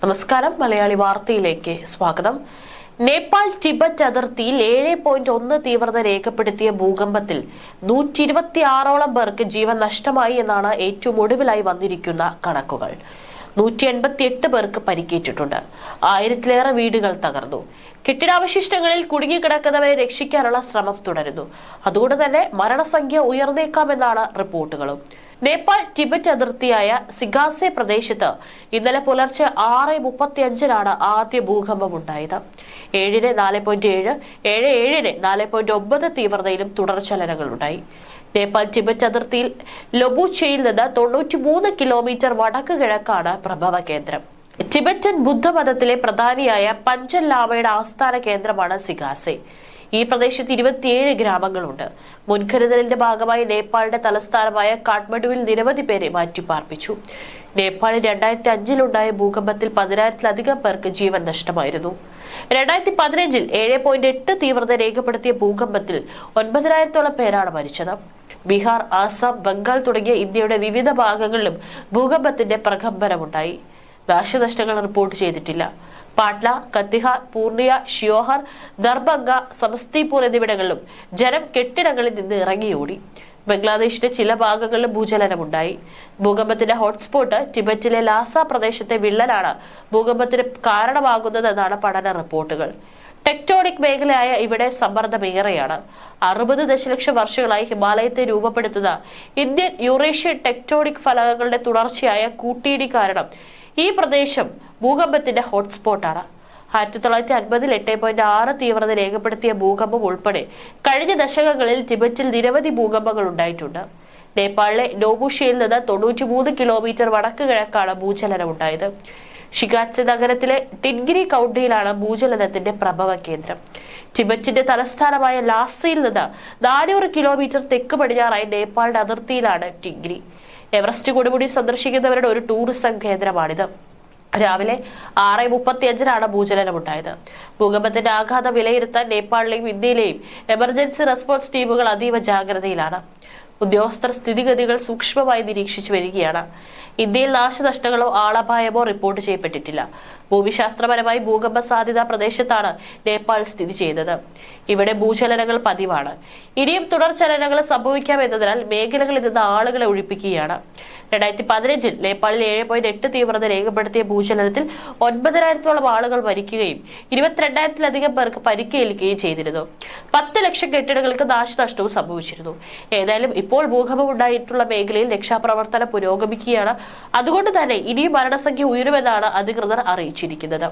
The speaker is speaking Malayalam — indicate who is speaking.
Speaker 1: നമസ്കാരം. മലയാളി വാർത്തയിലേക്ക് സ്വാഗതം. നേപ്പാൾ ടിബറ്റ് അതിർത്തിയിൽ ഏഴ് പോയിന്റ് ഒന്ന് തീവ്രത രേഖപ്പെടുത്തിയ ഭൂകമ്പത്തിൽ നൂറ്റി ഇരുപത്തി ആറോളം പേർക്ക് ജീവൻ നഷ്ടമായി എന്നാണ് ഏറ്റവും ഒടുവിലായി വന്നിരിക്കുന്ന കണക്കുകൾ. നൂറ്റി എൺപത്തി എട്ട് പേർക്ക് പരിക്കേറ്റിട്ടുണ്ട്. ആയിരത്തിലേറെ വീടുകൾ തകർന്നു. കെട്ടിടാവശിഷ്ടങ്ങളിൽ കുടുങ്ങിക്കിടക്കുന്നവരെ രക്ഷിക്കാനുള്ള ശ്രമം തുടരുന്നു. അതുകൊണ്ട് തന്നെ മരണസംഖ്യ ഉയർന്നേക്കാമെന്നാണ് റിപ്പോർട്ടുകളും. നേപ്പാൾ ടിബറ്റ് അതിർത്തിയായ സിഗാസെ പ്രദേശത്ത് ഇന്നലെ പുലർച്ചെ ആറ് മുപ്പത്തി അഞ്ചിനാണ് ആദ്യ ഭൂകമ്പം ഉണ്ടായത്. ഏഴിന് നാല് പോയിന്റ് ഏഴ് ഏഴ് ഏഴിന് നാല് പോയിന്റ് ഒമ്പത് തീവ്രതയിലും തുടർചലനങ്ങൾ ഉണ്ടായി. നേപ്പാൾ ടിബറ്റ് അതിർത്തിയിൽ ലൊബുച്ചയിൽ നിന്ന് തൊണ്ണൂറ്റി മൂന്ന് കിലോമീറ്റർ വടക്ക് കിഴക്കാണ് പ്രഭവ കേന്ദ്രം. ടിബറ്റൻ ബുദ്ധമതത്തിലെ പ്രധാനിയായ പഞ്ചൻ ലാമയുടെ ആസ്ഥാന കേന്ദ്രമാണ് സിഗാസെ. ഈ പ്രദേശത്ത് ഇരുപത്തിയേഴ് ഗ്രാമങ്ങളുണ്ട്. മുൻകരുതലിന്റെ ഭാഗമായി നേപ്പാളിന്റെ തലസ്ഥാനമായ കാഠ്മണ്ഡുവിൽ നിരവധി പേരെ മാറ്റിപ്പാർപ്പിച്ചു. നേപ്പാളിൽ രണ്ടായിരത്തി അഞ്ചിലുണ്ടായ ഭൂകമ്പത്തിൽ പതിനായിരത്തിലധികം പേർക്ക് ജീവൻ നഷ്ടമായിരുന്നു. രണ്ടായിരത്തി പതിനഞ്ചിൽ ഏഴ് പോയിന്റ് എട്ട് തീവ്രത രേഖപ്പെടുത്തിയ ഭൂകമ്പത്തിൽ ഒൻപതിനായിരത്തോളം പേരാണ് മരിച്ചത്. ബീഹാർ ആസാം ബംഗാൾ തുടങ്ങിയ ഇന്ത്യയുടെ വിവിധ ഭാഗങ്ങളിലും ഭൂകമ്പത്തിന്റെ പ്രകമ്പനമുണ്ടായി. നാശനഷ്ടങ്ങൾ റിപ്പോർട്ട് ചെയ്തിട്ടില്ല. പാട്ന കത്തിഹാർ പൂർണിയ ഷിയോഹർ ദർഭംഗ സമസ്തിപൂർ എന്നിവിടങ്ങളിലും ജനം കെട്ടിടങ്ങളിൽ നിന്ന് ഇറങ്ങിയോടി. ബംഗ്ലാദേശിന്റെ ചില ഭാഗങ്ങളിലും ഭൂചലനമുണ്ടായി. ഭൂകമ്പത്തിന്റെ ഹോട്ട്സ്പോട്ട് ടിബറ്റിലെ ലാസ പ്രദേശത്തെ വിള്ളലാണ് ഭൂകമ്പത്തിന് കാരണമാകുന്നതെന്നാണ് പഠന റിപ്പോർട്ടുകൾ. ടെക്ടോണിക് മേഖലയായ ഇവിടെ സമ്മർദ്ദമേറെയാണ് അറുപത് ദശലക്ഷം വർഷങ്ങളായി ഹിമാലയത്തെ രൂപപ്പെടുത്തുന്ന ഇന്ത്യൻ യൂറേഷ്യൻ ടെക്ടോണിക് ഫലകങ്ങളുടെ തുടർച്ചയായ കൂട്ടിയിടി കാരണം ഈ പ്രദേശം ഭൂകമ്പത്തിന്റെ ഹോട്ട്സ്പോട്ടാണ് ആയിരത്തി തൊള്ളായിരത്തി അൻപതിൽ എട്ട് പോയിന്റ് ആറ് തീവ്രത രേഖപ്പെടുത്തിയ ഭൂകമ്പം ഉൾപ്പെടെ കഴിഞ്ഞ ദശകങ്ങളിൽ ടിബറ്റിൽ നിരവധി ഭൂകമ്പങ്ങൾ ഉണ്ടായിട്ടുണ്ട്. നേപ്പാളിലെ നോബുഷയിൽ നിന്ന് തൊണ്ണൂറ്റി മൂന്ന് കിലോമീറ്റർ വടക്ക് കിഴക്കാണ് ഭൂചലനം ഉണ്ടായത്. ഷിഗാച്ച് നഗരത്തിലെ ടിൻഗിരി കൗണ്ടിയിലാണ് ഭൂചലനത്തിന്റെ പ്രഭവ കേന്ദ്രം. ടിബറ്റിന്റെ തലസ്ഥാനമായ ലാസയിൽ നിന്ന് നാനൂറ് കിലോമീറ്റർ തെക്ക് പടിഞ്ഞാറായി നേപ്പാളിന്റെ അതിർത്തിയിലാണ് ടിൻഗിരി. എവറസ്റ്റ് കൊടുമുടി സന്ദർശിക്കുന്നവരുടെ ഒരു ടൂറിസം കേന്ദ്രമാണിത്. രാവിലെ ആറ് മുപ്പത്തി അഞ്ചിനാണ് ഭൂചലനമുണ്ടായത്. ഭൂകമ്പത്തിന്റെ ആഘാതം വിലയിരുത്താൻ നേപ്പാളിലെയും ഇന്ത്യയിലെയും എമർജൻസി റെസ്പോൺസ് ടീമുകൾ അതീവ ജാഗ്രതയിലാണ്. ഉദ്യോഗസ്ഥർ സ്ഥിതിഗതികൾ സൂക്ഷ്മമായി നിരീക്ഷിച്ചു വരികയാണ്. ഇന്ത്യയിൽ നാശനഷ്ടങ്ങളോ ആളപായമോ റിപ്പോർട്ട് ചെയ്യപ്പെട്ടിട്ടില്ല. ഭൂമിശാസ്ത്രപരമായി ഭൂകമ്പ സാധ്യതാ പ്രദേശത്താണ് നേപ്പാൾ സ്ഥിതി ചെയ്തത് ഇവിടെ ഭൂചലനങ്ങൾ പതിവാണ്. ഇനിയും തുടർ ചലനങ്ങൾ സംഭവിക്കാം എന്നതിനാൽ മേഖലകളിൽ നിന്ന് ആളുകളെ ഒഴിപ്പിക്കുകയാണ്. രണ്ടായിരത്തി പതിനഞ്ചിൽ നേപ്പാളിൽ ഏഴ് പോയിന്റ് എട്ട് തീവ്രത രേഖപ്പെടുത്തിയ ഭൂചലനത്തിൽ ഒൻപതിനായിരത്തോളം ആളുകൾ മരിക്കുകയും ഇരുപത്തിരണ്ടായിരത്തിലധികം പേർക്ക് പരിക്കേൽക്കുകയും ചെയ്തിരുന്നു. പത്ത് ലക്ഷം കെട്ടിടങ്ങൾക്ക് നാശനഷ്ടവും സംഭവിച്ചിരുന്നു. ഏതായാലും ഇപ്പോൾ ഭൂകമ്പം ഉണ്ടായിട്ടുള്ള മേഖലയിൽ രക്ഷാപ്രവർത്തനം പുരോഗമിക്കുകയാണ്. അതുകൊണ്ട് തന്നെ ഇനിയും മരണസംഖ്യ ഉയരുമെന്നാണ് അധികൃതർ അറിയിച്ചിരിക്കുന്നത്.